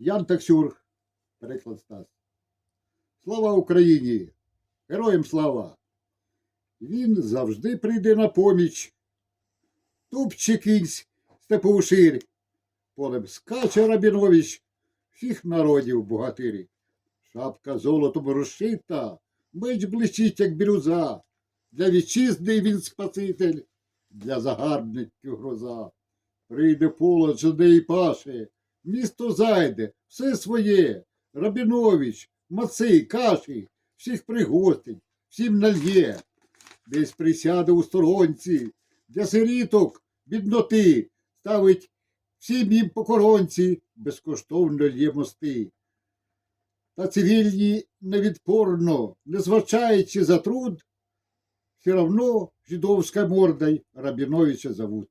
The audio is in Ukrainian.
Ян Таксюр, переклад Стас. Слава Україні! Героям слава! Він завжди прийде на поміч. Тупче кінсь степовшир. Полем скаче Рабінович, всіх народів богатирі. Шапка золотом розшита, меч блищить, як бірюза. Для вітчизни він спаситель, для загарбників гроза. Прийде поле жаде і паше, місто зайде, все своє. Рабінович, маци, каші, всіх пригостить, всім нальє. Десь присяде у сторонці, для сиріток, бідноти, ставить всім їм покоронці, безкоштовно лє мости. Та цивільні невідпорно, не зважаючи за труд, все равно жидовська й Рабіновича зовут.